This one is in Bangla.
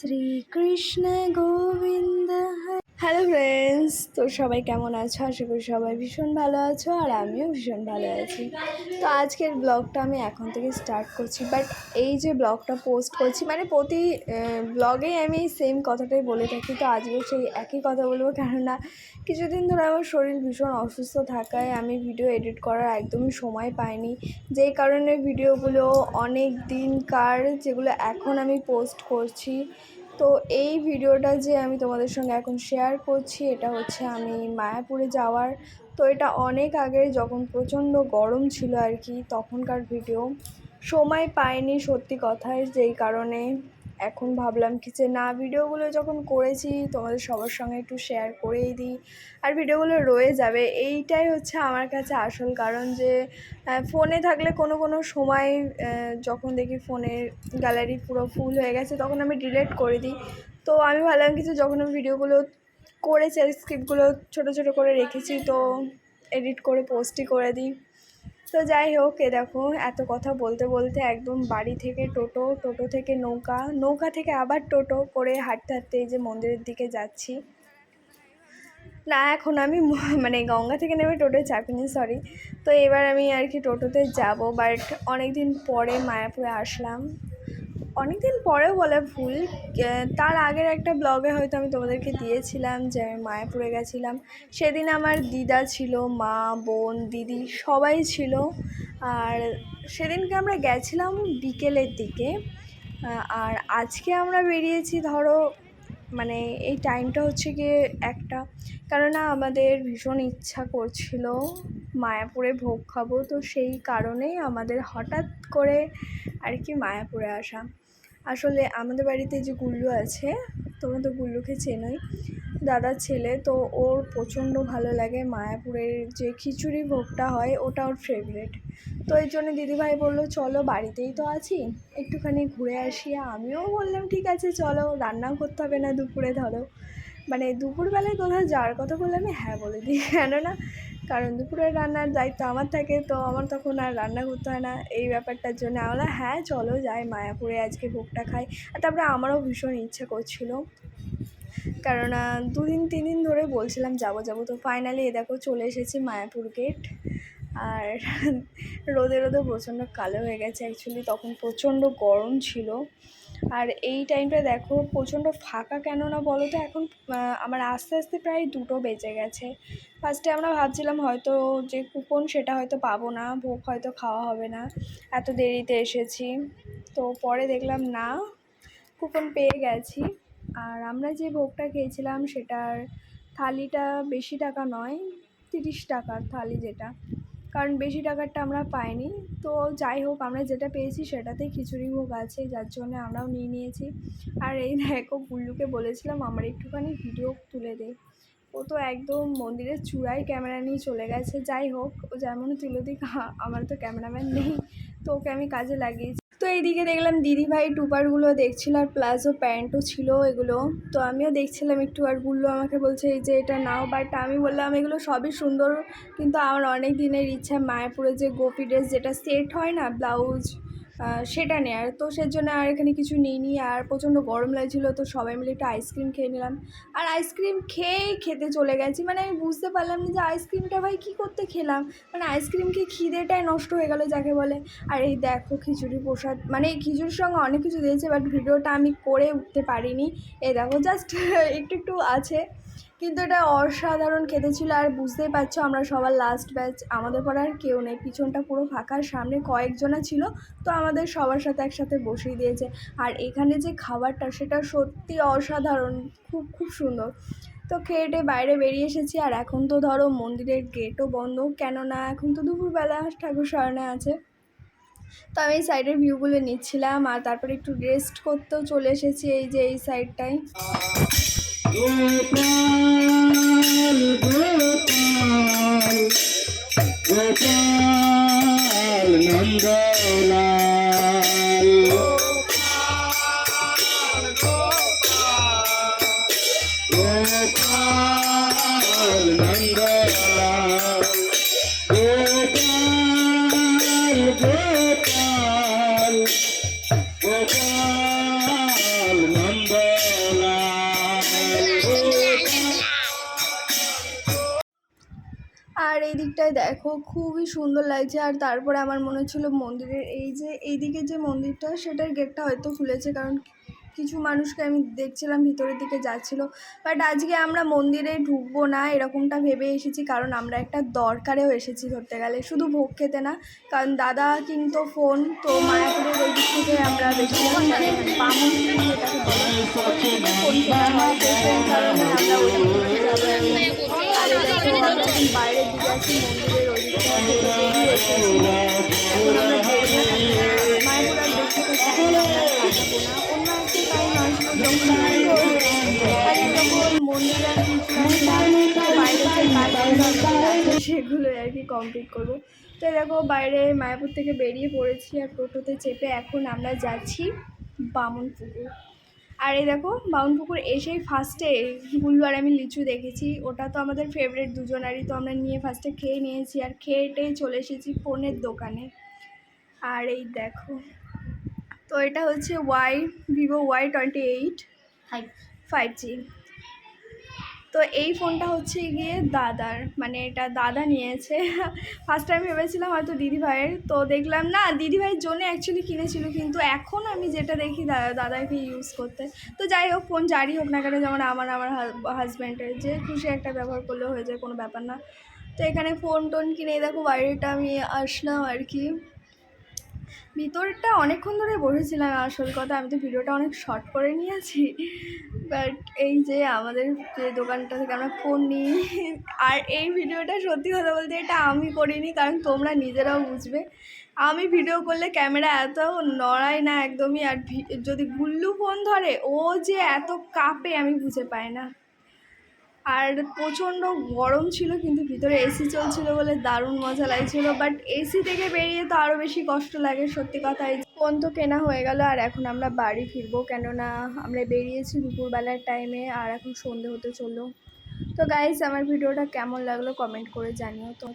श्रीकृष्ण गोविन्द হ্যালো ফ্রেন্ডস, তো সবাই কেমন আছো? আশা করি সবাই ভীষণ ভালো আছো আর আমিও ভীষণ ভালো আছি। তো আজকের ব্লগটা আমি এখন থেকে স্টার্ট করছি বাট এই যে ব্লগটা পোস্ট করছি মানে প্রতি ব্লগেই আমি সেম কথাটাই বলে থাকি, তো আজকেও সেই একই কথা বলব, কেননা কিছুদিন ধরে আমার শরীর ভীষণ অসুস্থ থাকায় আমি ভিডিও এডিট করার একদমই সময় পাইনি। যেই কারণে ভিডিওগুলো অনেক দিনকার যেগুলো এখন আমি পোস্ট করছি তো এই ভিডিওটা যে আমি তোমাদের সঙ্গে এখন শেয়ার করছি, এটা হচ্ছে আমি মায়াপুরে যাওয়ার। তো এটা অনেক আগে যখন প্রচণ্ড গরম ছিল আর কি, তখনকার ভিডিও সময় পাইনি সত্যি কথায়, যেই কারণে এখন ভাবলাম কি যে না, ভিডিওগুলো যখন করেছি তোমাদের সবার সঙ্গে একটু শেয়ার করেই দিই। আর ভিডিওগুলো রয়ে যাবে। এইটাই হচ্ছে আমার কাছে আসল কারণ যে ফোনে থাকলে কোনো কোনো সময় যখন দেখি ফোনের গ্যালারি পুরো ফুল হয়ে গেছে, তখন আমি ডিলিট করে দিই। তো আমি ভাবলাম কিছু যখন আমি ভিডিওগুলো করেছি স্ক্রিপ্টগুলো ছোটো ছোটো করে রেখেছি, তো এডিট করে পোস্টই করে দিই। তো যাই হোক, এ দেখো, এত কথা বলতে বলতে একদম বাড়ি থেকে টোটো টোটো থেকে নৌকা নৌকা থেকে আবার টোটো করে হাঁটতে হাঁটতে এই যে মন্দিরের দিকে যাচ্ছি। না, এখন আমি মানে গঙ্গা থেকে নেমে টোটোয় চাপিনি সরি তো এবার আমি আর কি টোটোতে যাব বাট অনেক দিন পরে মায়াপুরে আসলাম। অনেক দিন পরেও বলে ভুল তার আগের একটা ব্লগে হয়তো আমি তোমাদেরকে দিয়েছিলাম যে আমি মায়াপুরে গেছিলাম। সেদিন আমার দিদা ছিল, মা, বোন, দিদি সবাই ছিল। আর সেদিনকে আমরা গেছিলাম বিকেলের দিকে আর আজকে আমরা বেরিয়েছি ধরো মানে এই টাইমটা হচ্ছে গিয়ে একটা। কেননা আমাদের ভীষণ ইচ্ছা করছিল মায়াপুরে ভোগ খাব, তো সেই কারণেই আমাদের হঠাৎ করে আর কি মায়াপুরে আসা। আসলে আমাদের বাড়িতে যে গুল্লু আছে, তোমরা তো গুল্লুকে চেনোই, দাদার ছেলে, তো ওর প্রচণ্ড ভালো লাগে। মায়াপুরের যে খিচুড়ি ভোগটা হয়, ওটা ওর ফেভারেট তো এই জন্য দিদিভাই বলল, চলো বাড়িতেই তো আছি, একটুখানি ঘুরে আসি। আমিও বললাম, ঠিক আছে, চলো, রান্নাও করতে হবে না দুপুরে ধরো। মানে দুপুরবেলায় কোথাও যাওয়ার কথা বললে আমি হ্যাঁ বলে দিই। কেননা কারণ দুপুরের রান্নার দায়িত্ব আমার থাকে, তো আমার তখন আর রান্না করতে হয় না। এই ব্যাপারটার জন্য আমরা হ্যাঁ চলো যাই, মায়াপুরে আজকে ভোগটা খাই। আর তারপরে আমারও ভীষণ ইচ্ছে করছিল। কারণ দুদিন, তিন দিন ধরে বলছিলাম, যাব যাব। তো ফাইনালি এ দেখো চলে এসেছি মায়াপুর গেট আর রোদে রোদে প্রচণ্ড কালো হয়ে গেছে। অ্যাকচুয়ালি তখন প্রচণ্ড গরম ছিল। আর এই টাইমটা দেখো, প্রচণ্ড ফাঁকা কেন না বলো তো এখন আমার আস্তে আস্তে প্রায় দুটো বেজে গেছে। ফার্স্টে আমরা ভাবছিলাম হয়তো যে কুপন সেটা হয়তো পাবো না, ভোগ হয়তো খাওয়া হবে না, এত দেরিতে এসেছি। তো পরে দেখলাম না কুপন পেয়ে গেছি। আর আমরা যে ভোগটা খেয়েছিলাম সেটার থালিটা বেশি টাকা নয়, তিরিশ টাকার থালি যেটা। কারণ বেশি টাকারটা আমরা পাইনি। তো যাই হোক, আমরা যেটা পেয়েছি সেটাতেই খিচুড়ি ভোগ আছে, যার জন্য আমরাও নিয়ে নিয়েছি। আর এই দেখো গুল্লুকে বলেছিলাম আমার একটুখানি ভিডিও তুলে দে। ও তো একদম মন্দিরের চূড়ায় ক্যামেরা নিয়ে চলে গেছে। যাই হোক, ও যেমন তুলে দিক, আমার তো ক্যামেরাম্যান নেই। তো ওকে আমি কাজে লাগিয়েছি। তো এইদিকে দেখলাম দিদিভাই টুপারগুলো দেখছিল আর প্লাজো প্যান্টও ছিল এগুলো। তো আমিও দেখছিলাম একটু আরগুলো আমাকে বলছে, এই যে এটা নাও। বাট আমি বললাম, এগুলো সবই সুন্দর, কিন্তু আমার অনেক দিনের ইচ্ছা মায়াপুরে যে গোপি ড্রেস যেটা সেট হয় না, ব্লাউজ সেটা নেয়ার তো সেজন্য আর এখানে কিছু নিইনি। আর প্রচণ্ড গরম লাগছিল, তো সবাই মিলে একটু আইসক্রিম খেয়ে নিলাম। আর আইসক্রিম খেয়েই খেতে চলে গেছি। মানে আমি বুঝতে পারলাম না যে আইসক্রিমটা ভাই কী করতে খেলাম? মানে আইসক্রিম খেয়ে খিদেটাই নষ্ট হয়ে গেল যাকে বলে। আর এই দেখো খিচুড়ি প্রসাদ। মানে খিচুড়ির সঙ্গে অনেক কিছু দিয়েছে বাট ভিডিওটা আমি করে উঠতে পারিনি। এই দেখো জাস্ট একটু একটু আছে। কিন্তু এটা অসাধারণ খেতে ছিল আর বুঝতেই পারছ, আমরা সবার লাস্ট ব্যাচ আমাদের পর আর কেউ নেই। পিছনটা পুরো ফাঁকা সামনে কয়েকজনা ছিল, তো আমাদের সবার সাথে একসাথে বসিয়ে দিয়েছে। আর এখানে যে খাবারটা, সেটা সত্যি অসাধারণ, খুব খুব সুন্দর। তো খেয়ে বাইরে বেরিয়ে এসেছি, আর এখন তো ধরো মন্দিরের গেটও বন্ধ, কেননা এখন তো দুপুরবেলা, ঠাকুর শরণে আছে। তো আমি এই সাইডের ভিউগুলো নিচ্ছিলাম, আর তারপরে একটু রেস্ট করতেও চলে এসেছি, এই যে এই সাইডটায় গোপাল গোপাল মন্দিরটায় দেখো, খুবই সুন্দর লাগছে। আর তারপরে আমার মনে হচ্ছিল মন্দিরের এই যে এইদিকে যে মন্দিরটা, সেটার গেটটা হয়তো খুলেছে, কারণ কিছু মানুষকে আমি দেখছিলাম, ভিতরের দিকে যাচ্ছিল। বাট আজকে আমরা মন্দিরে ঢুকবো না এরকমটা ভেবে এসেছি, কারণ আমরা একটা দরকারেও এসেছি ধরতে গেলে। শুধু ভোগ খেতে না, কারণ দাদা কিন্তু ফোন তো মায়াপুরের ওই দিক থেকে আমরা বাইরের দিকে আছি, মন্দিরের ওই দেখতে তো মন্দির আর কি কমপ্লিট করব। তো দেখো, বাইরে মায়াপুর থেকে বেরিয়ে পড়েছি আর টোটোতে চেপে এখন আমরা যাচ্ছি বামন পুকুর আর এই দেখো বামন পুকুর এসেই ফার্স্টে গুল্লু আর আমি লিচু দেখেছি। ওটা তো আমাদের ফেভারিট দুজনারই। তো আমরা নিয়ে ফার্স্টে খেয়ে নিয়েছি আর খেয়ে টেয়ে চলে এসেছি ফোনের দোকানে। আর এই দেখো তো এটা হচ্ছে Y Vivo Y twenty eight five G তো এই ফোনটা হচ্ছে গিয়ে দাদার মানে এটা দাদা নিয়েছে। ফার্স্ট টাইম ভেবেছিলাম হয়তো দিদিভাইয়ের তো দেখলাম না দিদিভাইয়ের জন্য অ্যাকচুয়ালি কিনেছিল কিন্তু এখন আমি যেটা দেখি দাদা দাদাকে ইউজ করতে। তো যাই হোক ফোন যারই হোক না কেন যেমন আমার আমার হাজব্যান্ডের যে খুশি একটা ব্যবহার করলেও হয়ে যায় কোনো ব্যাপার না। তো এখানে ফোন টোন কিনে দেখো বাইরেটা আমি আসলাম আর কি। ভিতরটা অনেকক্ষণ ধরে বসেছিলাম, আসল কথা, আমি তো ভিডিওটা অনেক শর্ট করে নিয়েছি। বাট এই যে আমাদের যে দোকানটা থেকে আমরা ফোন নিই, আর এই ভিডিওটা সত্যি কথা বলতে এটা আমি করিনি, কারণ তোমরা নিজেরাও বুঝবে। আমি ভিডিও করলে ক্যামেরা এত নড়ায় না একদমই, আর যদি গুল্লু ফোন ধরে, ও যে এত কাঁপে আমি বুঝে পাই না। আর প্রচণ্ড গরম ছিল, কিন্তু ভিতরে এসি চলছিল বলে দারুণ মজা লাগছিল। বাট এসি থেকে বেরিয়ে তো আরও বেশি কষ্ট লাগে, সত্যি কথাই ফোন তো কেনা হয়ে গেল, আর এখন আমরা বাড়ি ফিরবো। কেননা আমরা বেরিয়েছি দুপুরবেলার টাইমে আর এখন সন্ধে হতে চলল। তো গাইজ আমার ভিডিওটা কেমন লাগল কমেন্ট করে জানিও। তো